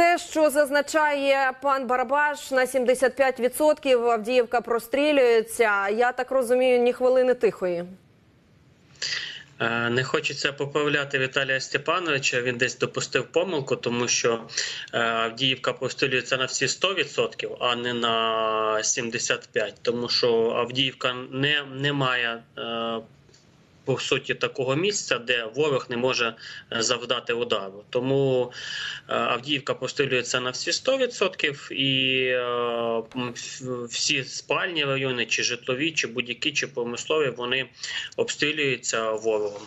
Те, що зазначає пан Барабаш, на 75% Авдіївка прострілюється. Я так розумію, ні хвилини тихої. Е, Не хочеться поправляти Віталія Степановича. Він десь допустив помилку, тому що е, Авдіївка пострілюється на всі 100%, а не на 75%. Тому що Авдіївка не, не має. Е, По суті, такого місця, де ворог не може е, завдати удару. Тому е, Авдіївка пострілюється на всі 100% і е, всі спальні райони, чи житлові, чи будь-які, чи промислові, вони обстрілюються ворогом.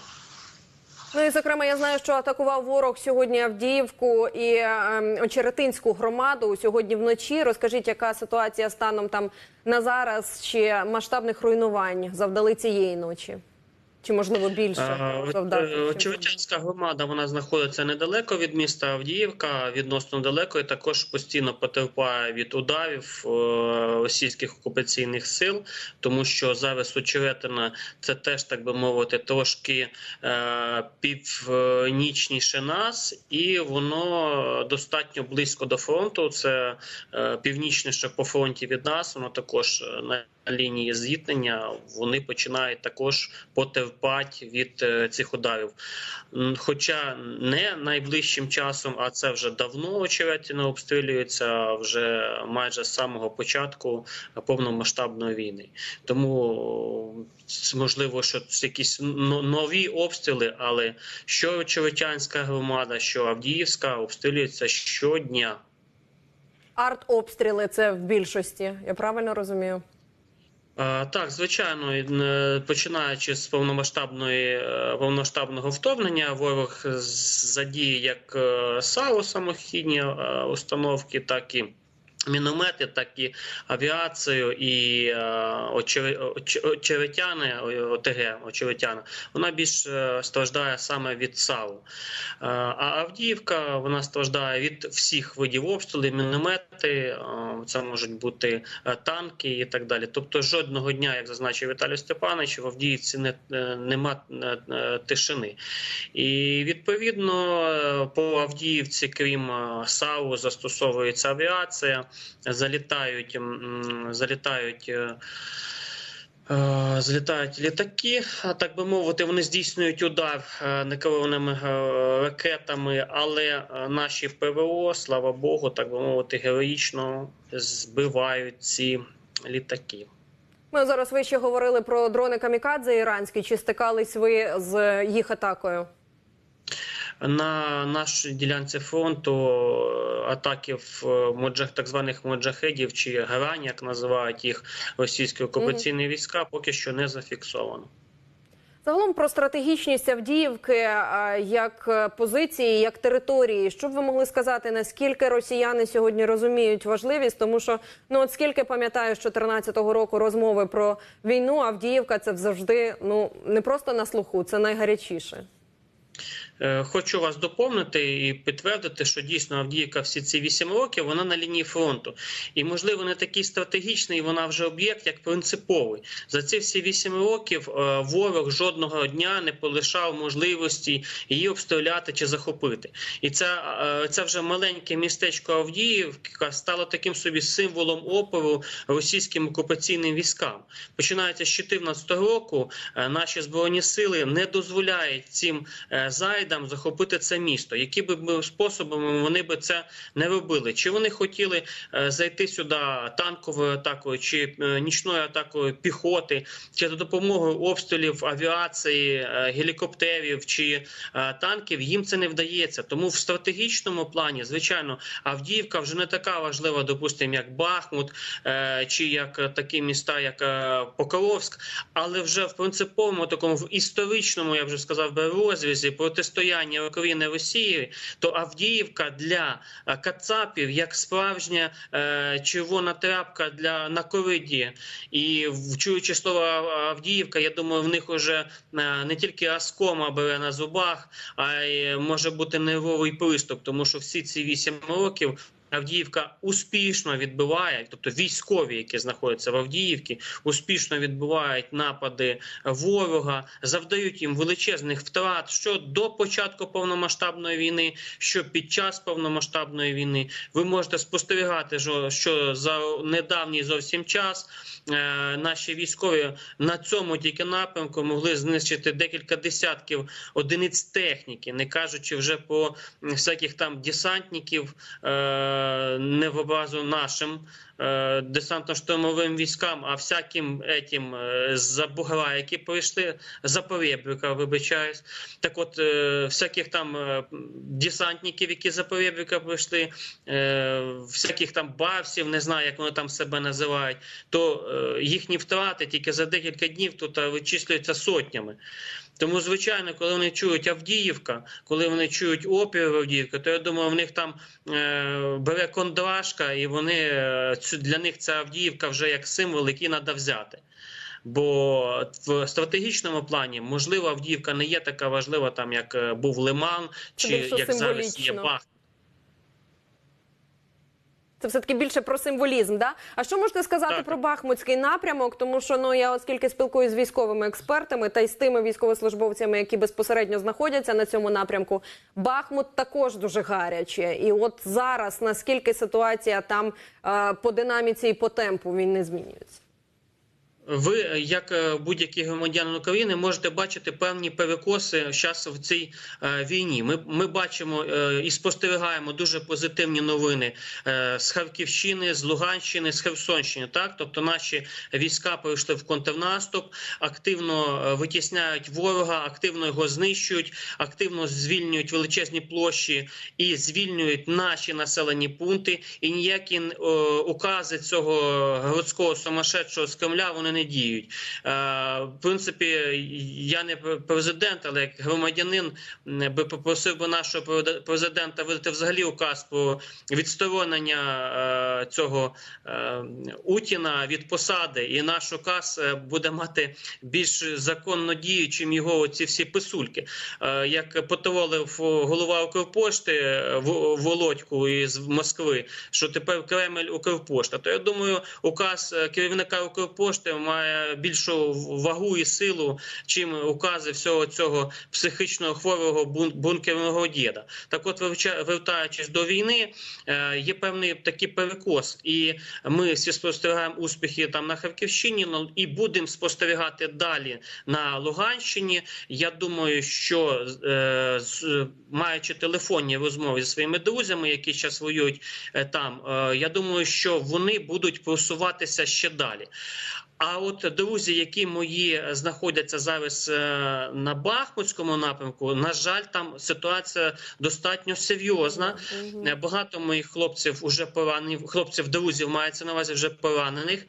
Ну і зокрема, я знаю, що атакував ворог сьогодні Авдіївку і ем, Очеретинську громаду сьогодні вночі. Розкажіть, яка ситуація станом там на зараз, чи масштабних руйнувань завдали цієї ночі? Чи можливо більше Е, чим Очевидчанська громада вона знаходиться недалеко від міста Авдіївка, відносно далеко, і також постійно потерпає від ударів е, російських окупаційних сил, тому що зараз Очеретина це теж так би мовити, трошки е, північніше нас, і воно достатньо близько до фронту. Це е, північніше по фронті від нас. Воно також е, на лінії зіткнення. Вони починають також потерпати від е, цих ударів. Хоча не найближчим часом, а це вже давно очеретина обстрілюється вже майже з самого початку повномасштабної війни. Тому можливо, що це якісь нові обстріли, але що Очеретянська громада, що Авдіївська обстрілюється щодня. Артобстріли це в більшості. Я правильно розумію? Так, звичайно, е, починаючи з повномасштабної е, повномасштабного вторгнення, ворог задіє як е, САУ самохідні установки, так і міномети, так і авіацію і е, очеретяни, ОТГ, очеретяна, вона більш е, страждає саме від САУ. Е, А Авдіївка вона страждає від всіх видів обстрілів, міномети, це можуть бути танки і так далі. Тобто жодного дня, як зазначив Віталій Степанович, в Авдіївці не, нема тишини. І відповідно по Авдіївці, крім САУ, застосовується авіація, залітають, залітають. е, Е, Злітають літаки, так би мовити, вони здійснюють удар е, некерованими ракетами, але наші ПВО, слава Богу, так би мовити, героїчно збивають ці літаки. Ми зараз ви ще говорили про дрони камікадзе іранські. Чи стикались ви з їх атакою? На нашій ділянці фронту е, атаки в е, моджах, так званих моджахедів чи грань, як називають їх російські окупаційні війська, поки що не зафіксовано. Загалом про стратегічність Авдіївки як е, позиції, як території. Що б ви могли сказати, наскільки росіяни сьогодні розуміють важливість? Тому що ну от скільки пам'ятаю з 2014 року розмови про війну, Авдіївка це завжди ну не просто на слуху, це найгарячіше. Е, Хочу вас доповнити і підтвердити, що дійсно Авдіївка всі ці 8 років вона на лінії фронту. І, можливо, не такий стратегічний, вона вже об'єкт, як принциповий. За ці всі 8 років е, ворог жодного дня не полишав можливості її обстріляти чи захопити. І це, е, це вже маленьке містечко Авдіївка стало таким собі символом опору російським окупаційним військам. Починається з 2014 року. Наші збройні сили не дозволяють цим е, зайдам захопити це місто. Які би способами вони би це не робили? Чи вони хотіли е, зайти сюди танковою атакою, чи е, нічною атакою піхоти, чи за допомогою обстрілів авіації, е, гелікоптерів чи танків? Їм це не вдається. Тому в стратегічному плані, звичайно, Авдіївка вже не така важлива, допустимо, як Бахмут, чи як такі міста, як Покровськ, але вже в принциповому такому в історичному, я вже сказав, би розрізі протистояння України Росії, то Авдіївка для е, Кацапів як справжня е, червона тряпка для на кориді. І чуючи слово Авдіївка, я думаю, в них уже е, не тільки аскома бере на зубах, а й може бути нервовий приступ, тому що всі ці вісім років Авдіївка успішно відбиває, тобто військові, які знаходяться в Авдіївці, успішно відбивають напади ворога, завдають їм величезних втрат що до початку повномасштабної війни, що під час повномасштабної війни. Ви можете спостерігати, що за недавній зовсім час е, наші військові на цьому тільки напрямку могли знищити декілька десятків одиниць техніки, не кажучи вже про всяких там десантників, е, не в образу нашим е, десантно-штурмовим військам, а всяким етім е, з-за бугра, які прийшли за поребрика, вибачаюсь. Так от, е, всяких там е, десантників, які за поребрика прийшли, е, всяких там барсів, не знаю, як вони там себе називають, то е, їхні втрати тільки за декілька днів тут е, вичислюються сотнями. Тому, звичайно, коли вони чують Авдіївка, коли вони чують опір Авдіївка, то я думаю, в них там е, бере кондрашка, і вони е, для них ця Авдіївка вже як символ, який треба взяти. Бо в стратегічному плані, можливо, Авдіївка не є така важлива, там як е, був Лиман, чи як зараз є. Бахмут. Це все таки більше про символізм. Да? А що можете сказати Так. про Бахмутський напрямок? Тому що ну я оскільки спілкуюсь з військовими експертами та й з тими військовослужбовцями, які безпосередньо знаходяться на цьому напрямку, Бахмут також дуже гаряче. І от зараз наскільки ситуація там е, по динаміці і по темпу він не змінюється? Ви, е, як е, будь-який громадянин України, можете бачити певні перекоси зараз в цій е, війні. Ми, ми бачимо і спостерігаємо дуже позитивні новини з Харківщини, з Луганщини, з Херсонщини. Так, тобто наші війська пройшли в контрнаступ, активно витісняють ворога, активно його знищують, активно звільнюють величезні площі і звільнюють наші населені пункти. І ніякі е, укази цього городського сумасшедшого з Кремля вони не діють. Е, В принципі, я не президент, але як громадянин би попросив би нашого президента видати взагалі указ про відсторонення е, цього е, Утіна від посади, і наш указ буде мати більш законну дію, чим його ці всі писульки. Як потоволив голова Укрпошти В- Володьку із Москви, що тепер Кремль Укрпошта, то я думаю, указ керівника Укрпошти має більшу вагу і силу, чим укази всього цього психічно хворого бункерного діда. Так, от вертаючись до війни, е, є певний такий перекос, і ми всі спостерігаємо успіхи там на Харківщині, ну, і будемо спостерігати далі на Луганщині. Я думаю, що е, маючи телефонні розмови зі своїми друзями, які зараз воюють е, там, я думаю, що вони будуть просуватися ще далі. А от друзі, які мої знаходяться зараз е, на Бахмутському напрямку, на жаль, там ситуація достатньо серйозна. Е, Багато моїх хлопців вже поранені, хлопців, друзів мається на увазі вже поранених,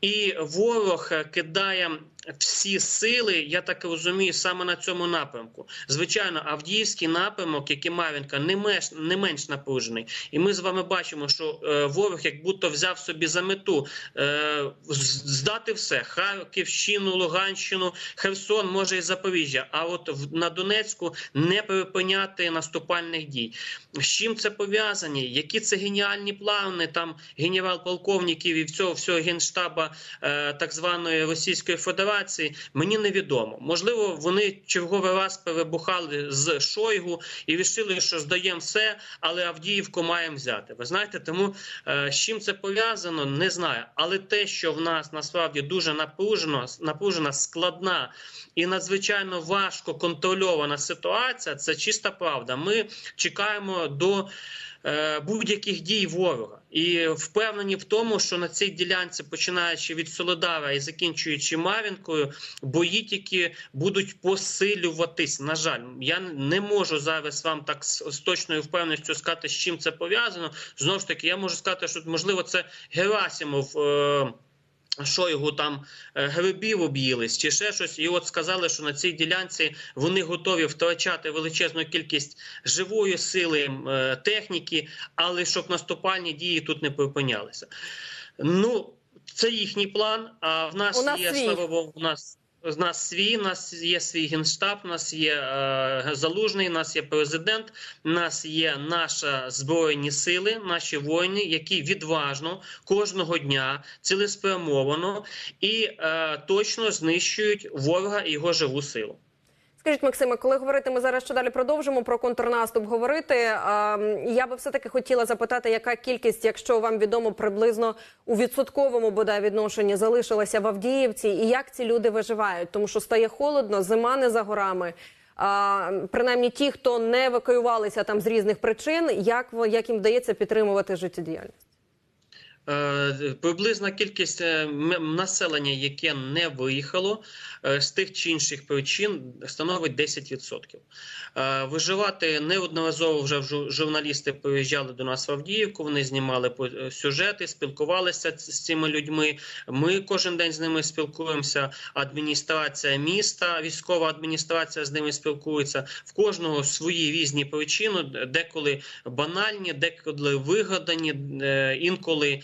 і ворог е, кидає. Всі сили, я так розумію, саме на цьому напрямку. Звичайно, Авдіївський напрямок, як і Мар'їнка, не менш не менш напружений. І ми з вами бачимо, що е, ворог як будто взяв собі за мету е, здати все: Харківщину, Луганщину, Херсон, може і Запоріжжя. А от в, на Донецьку не припиняти наступальних дій. З чим це пов'язані? Які це геніальні плани там генерал-полковників і всього всього генштаба е, так званої Російської Федерації? Мені невідомо. Можливо, вони черговий раз перебухали з Шойгу і вирішили, що здаємо все, але Авдіївку маємо взяти. Ви знаєте, тому е, з чим це пов'язано, не знаю. Але те, що в нас насправді дуже напружено, напружена, складна і надзвичайно важко контрольована ситуація, це чиста правда. Ми чекаємо до будь-яких дій ворога і впевнені в тому, що на цій ділянці, починаючи від Солодара і закінчуючи Мар'їнкою, бої тільки будуть посилюватись. На жаль, я не можу зараз вам так з точною впевненістю сказати, з чим це пов'язано. Знову ж таки, я можу сказати, що можливо це Герасимов. Е, що його там е, грибів об'їлись чи ще щось, і от сказали, що на цій ділянці вони готові втрачати величезну кількість живої сили, е, техніки, але щоб наступальні дії тут не припинялися. Ну, це їхній план. А в нас, нас є слава Богу, у нас. У нас свій, у нас є свій генштаб, у нас є е, залужний, у нас є президент, у нас є наша збройні сили, наші воїни, які відважно кожного дня цілеспрямовано і е, точно знищують ворога і його живу силу. Скажіть, Максиме, коли говорити, ми зараз ще далі продовжимо про контрнаступ говорити. Я би все таки хотіла запитати, яка кількість, якщо вам відомо приблизно у відсотковому бодай відношенні залишилася в Авдіївці, і як ці люди виживають, тому що стає холодно, зима не за горами. А, принаймні, ті, хто не евакуювалися там з різних причин, як як їм вдається підтримувати життєдіяльність? Е, Приблизна кількість е, населення, яке не виїхало е, з тих чи інших причин, становить 10%. Е, Виживати неодноразово вже жу- журналісти приїжджали до нас в Авдіївку. Вони знімали сюжети, спілкувалися з цими людьми. Ми кожен день з ними спілкуємося. Адміністрація міста, військова адміністрація з ними спілкується. В кожного свої різні причини, деколи банальні, деколи вигадані, інколи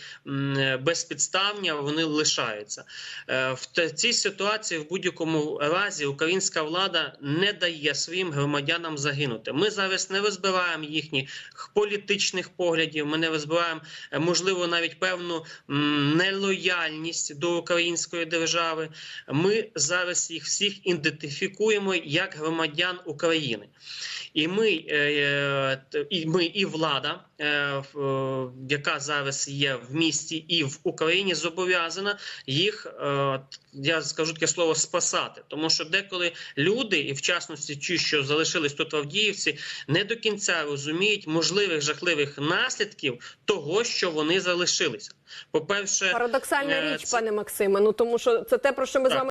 безпідставні, вони лишаються. Е, В цій ситуації в будь-якому разі українська влада не дає своїм громадянам загинути. Ми зараз не розбираємо їхніх політичних поглядів. Ми не розбираємо е, можливо навіть певну нелояльність до української держави. Ми зараз їх всіх ідентифікуємо як громадян України. І ми, е, і ми, і влада, яка зараз є в місті і в Україні, зобов'язана їх, е, я скажу таке слово, спасати. Тому що деколи люди, і в частності ті, що залишились тут в Авдіївці, не до кінця розуміють можливих жахливих наслідків того, що вони залишилися. По перше, Парадоксальна е, річ, це- пане Максиме. Ну тому що це те, про що ми з вами